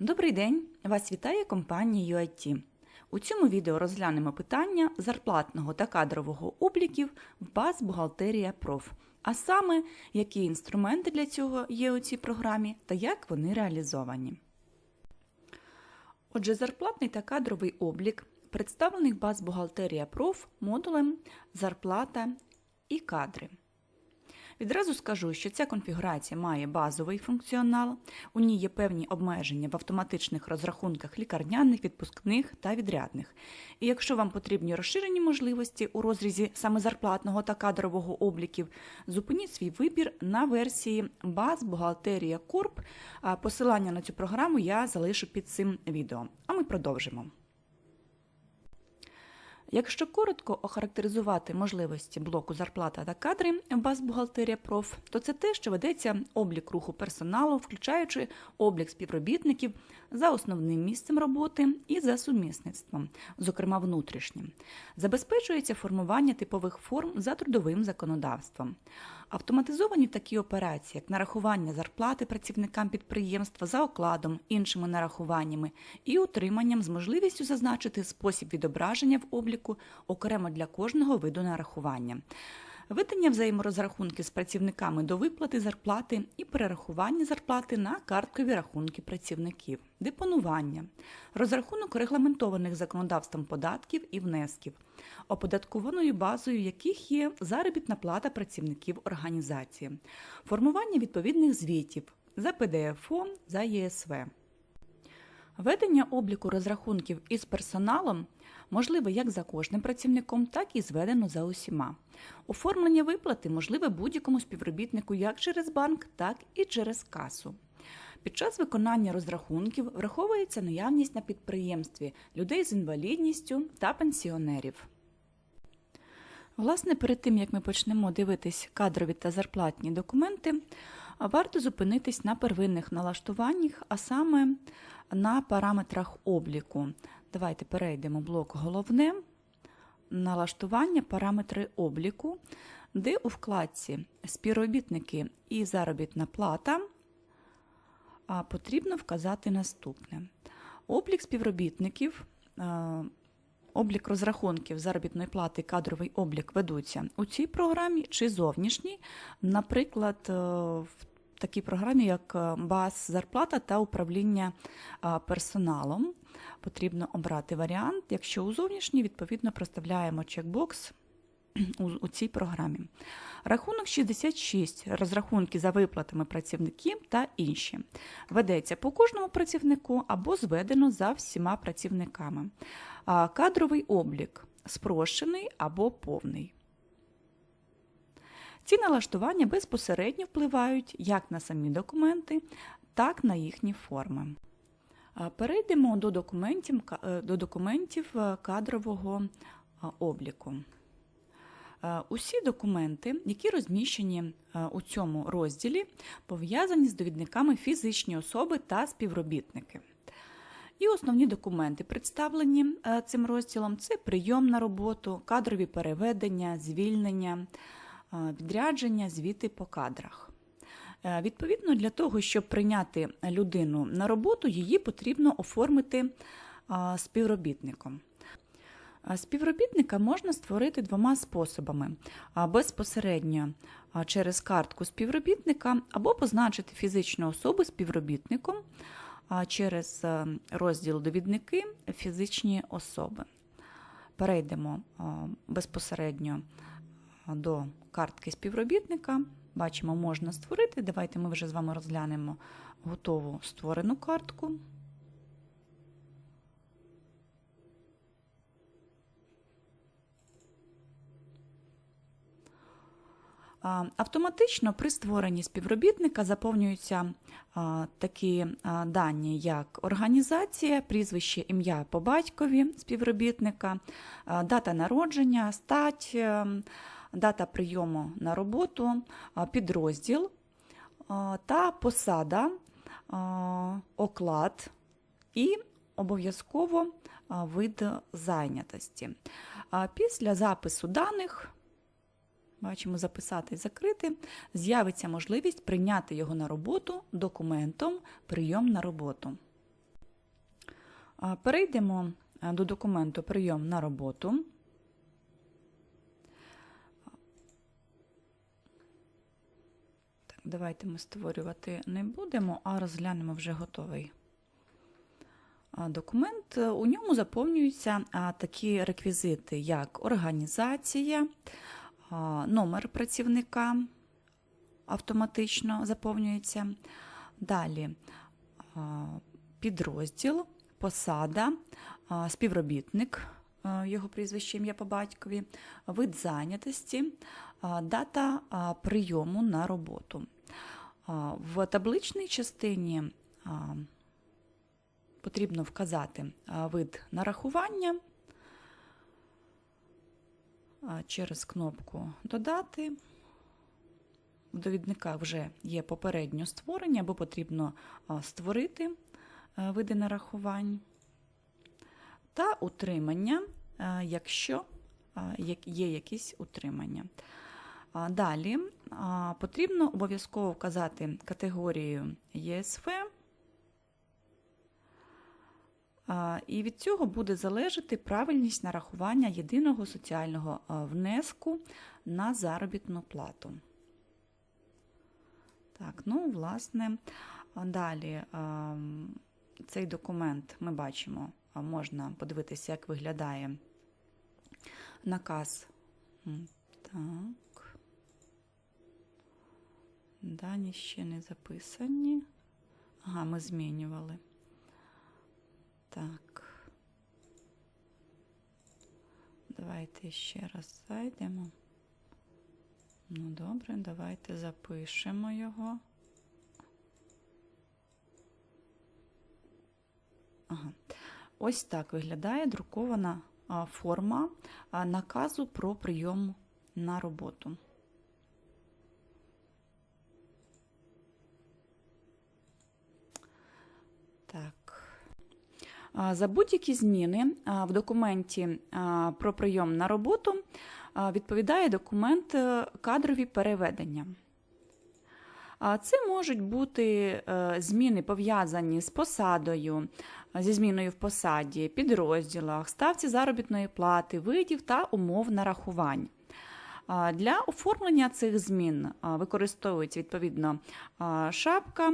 Добрий день! Вас вітає компанія UIT. У цьому відео розглянемо питання зарплатного та кадрового обліків в баз Бухгалтерія Проф, а саме, які інструменти для цього є у цій програмі та як вони реалізовані. Отже, зарплатний та кадровий облік представлений в баз Бухгалтерія Проф модулем Зарплата і кадри. Відразу скажу, що ця конфігурація має базовий функціонал, у ній є певні обмеження в автоматичних розрахунках лікарняних, відпускних та відрядних. І якщо вам потрібні розширені можливості у розрізі саме зарплатного та кадрового обліків, зупиніть свій вибір на версії баз Бухгалтерія Корп. Посилання на цю програму я залишу під цим відео. А ми продовжимо. Якщо коротко охарактеризувати можливості блоку зарплата та кадри в баз бухгалтерія проф, то це те, що ведеться облік руху персоналу, включаючи облік співробітників за основним місцем роботи і за сумісництвом, зокрема внутрішнім. Забезпечується формування типових форм за трудовим законодавством. Автоматизовані такі операції, як нарахування зарплати працівникам підприємства за окладом, іншими нарахуваннями і утриманням з можливістю зазначити спосіб відображення в обліку окремо для кожного виду нарахування. Видання взаєморозрахунки з працівниками до виплати зарплати і перерахування зарплати на карткові рахунки працівників, депонування, розрахунок регламентованих законодавством податків і внесків, оподаткованою базою яких є заробітна плата працівників організації, формування відповідних звітів за ПДФО за ЄСВ. Ведення обліку розрахунків із персоналом можливе як за кожним працівником, так і зведено за усіма. Оформлення виплати можливе будь-якому співробітнику як через банк, так і через касу. Під час виконання розрахунків враховується наявність на підприємстві людей з інвалідністю та пенсіонерів. Власне, перед тим як ми почнемо дивитись кадрові та зарплатні документи, варто зупинитись на первинних налаштуваннях, а саме на параметрах обліку. Давайте перейдемо блок головне, налаштування, параметри обліку, де у вкладці співробітники і заробітна плата потрібно вказати наступне: облік співробітників. Облік розрахунків заробітної плати, кадровий облік ведуться у цій програмі чи зовнішній, наприклад, в такій програмі, як баз зарплата та управління персоналом. Потрібно обрати варіант. Якщо у зовнішній, відповідно проставляємо чекбокс у, цій програмі. Рахунок 66, розрахунки за виплатами працівників та інші. Ведеться по кожному працівнику або зведено за всіма працівниками. Кадровий облік спрощений або повний. Ці налаштування безпосередньо впливають як на самі документи, так на їхні форми. Перейдемо до документів, до документів кадрового обліку. Усі документи, які розміщені у цьому розділі, пов'язані з довідниками фізичні особи та співробітники. І основні документи, представлені цим розділом, це прийом на роботу, кадрові переведення, звільнення, відрядження, звіти по кадрах. Відповідно, для того, щоб прийняти людину на роботу, її потрібно оформити співробітником. Співробітника можна створити двома способами: безпосередньо через картку співробітника або позначити фізичну особу співробітником через розділ довідники фізичні особи. Перейдемо безпосередньо до картки співробітника. Бачимо, можна створити. Давайте ми вже з вами розглянемо готову створену картку. Автоматично при створенні співробітника заповнюються такі дані, як організація, прізвище, ім'я по батькові співробітника, дата народження, стать, е, дата прийому на роботу, підрозділ та посада, оклад і обов'язково вид зайнятості. Після запису даних Бачимо, записати і закрити, з'явиться можливість прийняти його на роботу документом прийом на роботу. Перейдемо до документу Прийом на роботу. Давайте ми створювати не будемо, а розглянемо вже готовий документ. У ньому заповнюються такі реквізити, як організація, номер працівника автоматично заповнюється. Далі підрозділ, посада, співробітник, його прізвище ім'я по батькові, вид зайнятості, дата прийому на роботу. В табличній частині потрібно вказати вид нарахування через кнопку Додати. В довідниках вже є попередньо створення, або потрібно створити види нарахувань та утримання, якщо є якісь утримання. Далі потрібно обов'язково вказати категорію ЄСФ, і від цього буде залежати правильність нарахування єдиного соціального внеску на заробітну плату. Так, ну, власне, далі цей документ ми бачимо, можна подивитися, як виглядає наказ. Так. Дані ще не записані. Ага, ми змінювали. Так. Давайте ще раз зайдемо. Ну, добре, давайте запишемо його. Ага. Ось так виглядає друкована форма наказу про прийом на роботу. Так. А, За будь-які зміни в документі про прийом на роботу відповідає документ е, кадрові переведення. Це можуть бути е, зміни пов'язані з посадою, зі зміною в посаді, підрозділах, ставці заробітної плати, видів та умов нарахувань. Для оформлення цих змін використовується відповідно шапка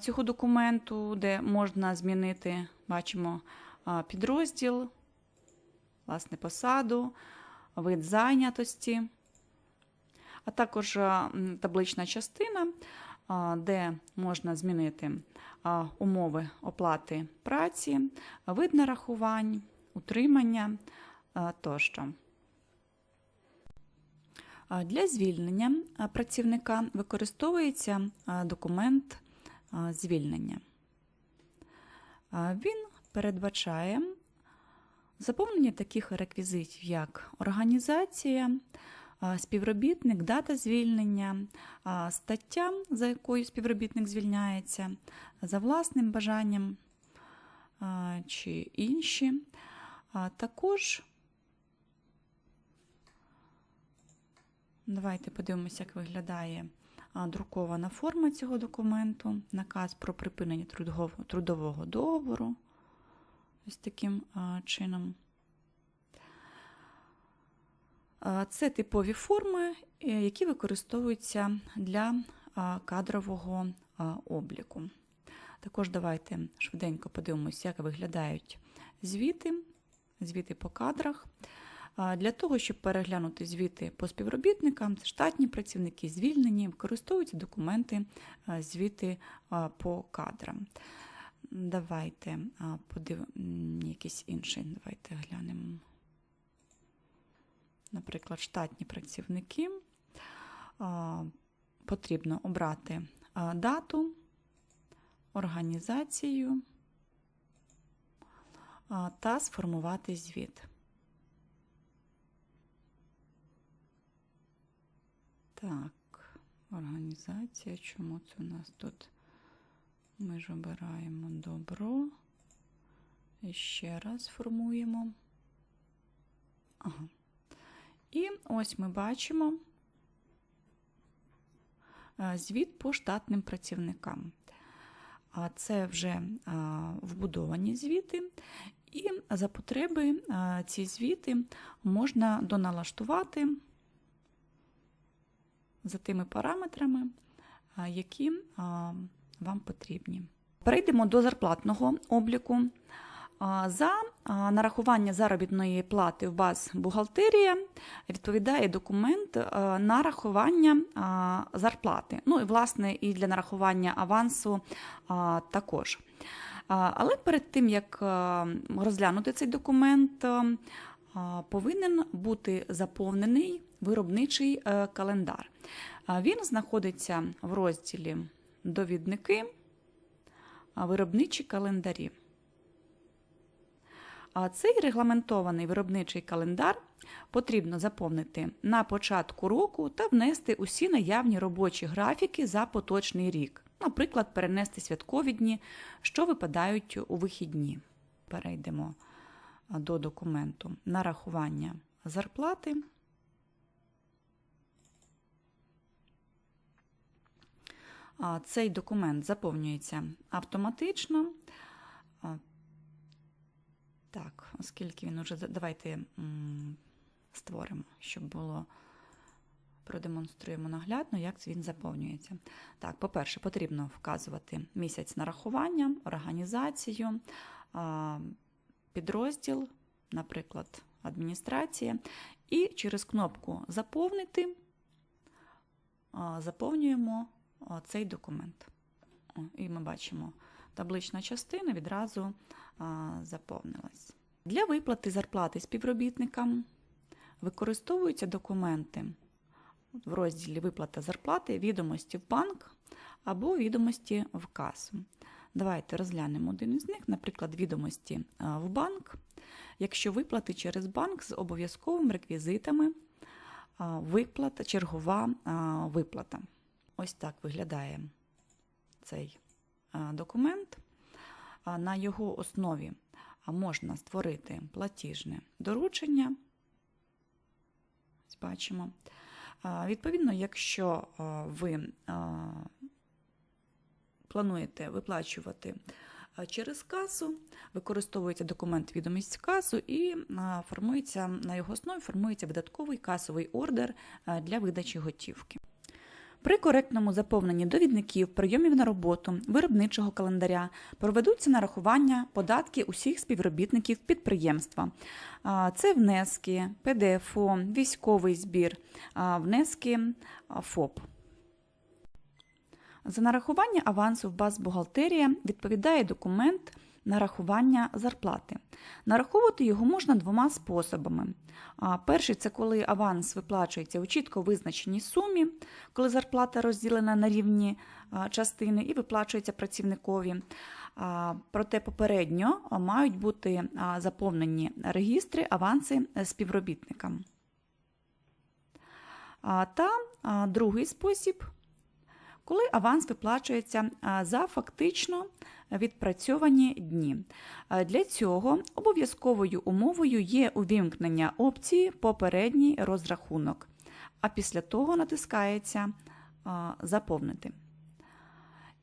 цього документу, де можна змінити, бачимо, підрозділ, власне, посаду, вид зайнятості, а також таблична частина, де можна змінити умови оплати праці, вид нарахувань, утримання тощо. Для звільнення працівника використовується документ звільнення. Він передбачає заповнення таких реквізитів, як організація, співробітник, дата звільнення, стаття, за якою співробітник звільняється, за власним бажанням чи інші. Також Давайте подивимося, як виглядає друкована форма цього документу, наказ про припинення трудового, договору. Ось таким чином. Це типові форми, е, які використовуються для кадрового обліку. Також давайте швиденько подивимося, як виглядають звіти, звіти по кадрах. Для того, щоб переглянути звіти по співробітникам, штатні працівники звільнені, використовуються документи, звіти по кадрам. Давайте подивимося якийсь інший. Давайте глянемо. Наприклад, штатні працівники. Потрібно обрати дату, організацію та сформувати звіт. Так, організація. Чому це у нас тут? Ми ж обираємо добро. І ще раз формуємо. Ага. І ось ми бачимо е, звіт по штатним працівникам. а це вже вбудовані звіти, і за потреби ці звіти можна доналаштувати за тими параметрами, які вам потрібні. Перейдемо до зарплатного обліку. За нарахування заробітної плати в баз бухгалтерія відповідає документ нарахування зарплати. Ну і власне і для нарахування авансу також. Але перед тим як розглянути цей документ, повинен бути заповнений виробничий е, календар. Він знаходиться в розділі Довідники, виробничі календарі. Цей регламентований виробничий календар потрібно заповнити на початку року та внести усі наявні робочі графіки за поточний рік. Наприклад, перенести святкові дні, що випадають у вихідні. Перейдемо до документу нарахування зарплати. Цей документ заповнюється автоматично. Так, оскільки він уже давайте створимо, щоб було продемонструємо наглядно, як він заповнюється. Так, по-перше, потрібно вказувати місяць нарахування, організацію, підрозділ, наприклад, адміністрація, і через кнопку Заповнити заповнюємо цей документ. І ми бачимо, таблична частина відразу заповнилась. Для виплати зарплати співробітникам використовуються документи в розділі Виплата зарплати, відомості в банк або відомості в касу. Давайте розглянемо один із них, наприклад, відомості в банк. Якщо виплати через банк з обов'язковими реквізитами, виплата, чергова виплата. Ось так виглядає цей документ. На його основі можна створити платіжне доручення. Бачимо. Відповідно, якщо ви плануєте виплачувати через касу, використовується документ відомість касу і формується на його основі формується видатковий касовий ордер для видачі готівки. При коректному заповненні довідників, прийомів на роботу, виробничого календаря проведуться нарахування податки усіх співробітників підприємства. Це внески, ПДФО, військовий збір, внески ФОП. За нарахування авансу в баз бухгалтерія відповідає документ нарахування зарплати. Нараховувати його можна двома способами. Перший це коли аванс виплачується у чітко визначеній сумі, коли зарплата розділена на рівні частини і виплачується працівникові. Проте попередньо мають бути заповнені регістри аванси е, співробітникам. Та другий спосіб коли аванс виплачується за фактично відпрацьовані дні. Для цього обов'язковою умовою є увімкнення опції Попередній розрахунок, а після того натискається Заповнити.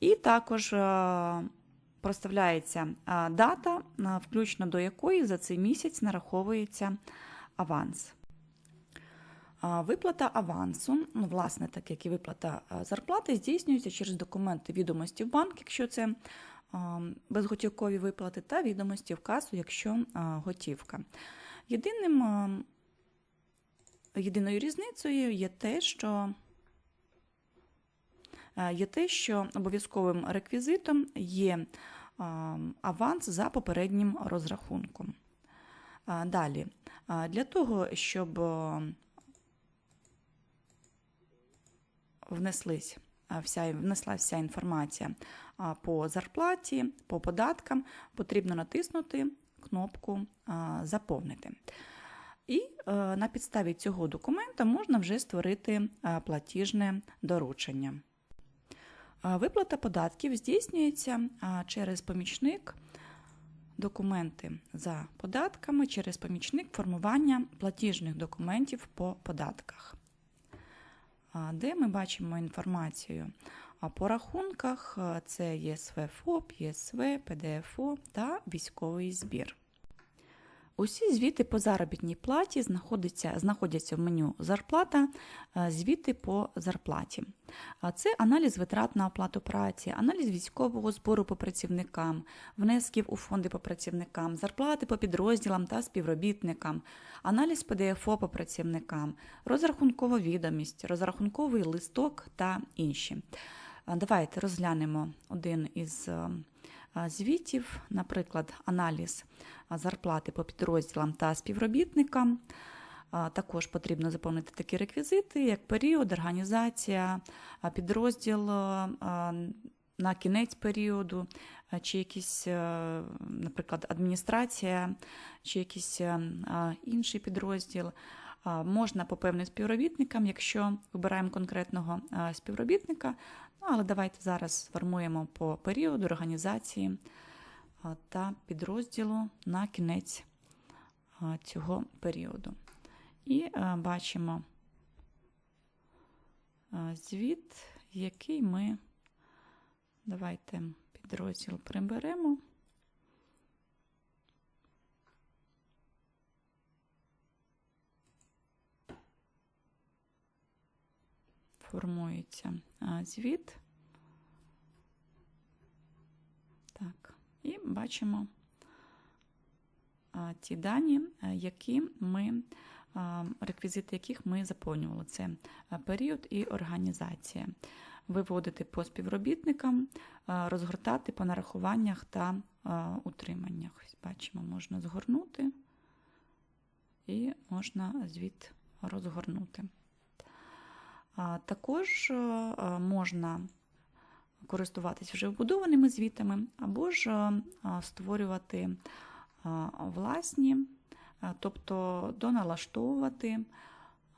І також проставляється дата, включно до якої за цей місяць нараховується аванс. Виплата авансу, ну, власне, так як і виплата зарплати, здійснюється через документи відомості в банк, якщо це безготівкові виплати, та відомості в касу, якщо готівка. Єдиним, єдиною різницею є те, що є те, що обов'язковим реквізитом є аванс за попереднім розрахунком. Далі, для того, щоб а, внеслись вся, внесла вся інформація по зарплаті, по податкам, потрібно натиснути кнопку Заповнити. І е, на підставі цього документа можна вже створити платіжне доручення. Виплата податків здійснюється через помічник документи за податками, через помічник формування платіжних документів по податках, де ми бачимо інформацію А по рахунках е, це ЄСВ ФОП, ЄСВ, ПДФО та військовий збір. Усі звіти по заробітній платі знаходяться, знаходяться в меню Зарплата, е, звіти по зарплаті. Це аналіз витрат на оплату праці, аналіз військового збору по працівникам, внесків у фонди по працівникам, зарплати по підрозділам та співробітникам, аналіз ПДФО по працівникам, розрахункова відомість, розрахунковий листок та інші. Давайте розглянемо один із е, звітів, наприклад, аналіз зарплати по підрозділам та співробітникам. Також потрібно заповнити такі реквізити, як період, організація, підрозділ на кінець періоду, чи якісь, наприклад, адміністрація, чи якийсь інший підрозділ. Можна по співробітникам, якщо вибираємо конкретного співробітника, ну, але давайте зараз сформуємо по періоду організації та підрозділу на кінець цього періоду. І бачимо звіт, який ми давайте підрозділ приберемо. Формується е, звіт. Так, і бачимо ті дані, е, які ми, реквізити яких ми заповнювали. Це період і організація. Виводити по співробітникам, розгортати по нарахуваннях та утриманнях. Бачимо, можна згорнути і можна звіт розгорнути. Також можна користуватися вже вбудованими звітами, або ж створювати власні, тобто доналаштовувати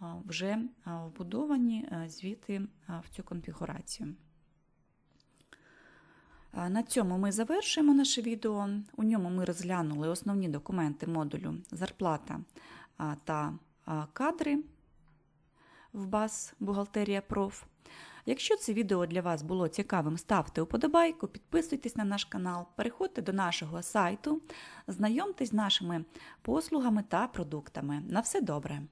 вже вбудовані звіти в цю конфігурацію. На цьому ми завершуємо наше відео. У ньому ми розглянули основні документи модулю зарплата та кадри в БАС Бухгалтерія Проф. Якщо це відео для вас було цікавим, ставте вподобайку, підписуйтесь на наш канал, переходьте до нашого сайту, знайомтесь з нашими послугами та продуктами. На все добре!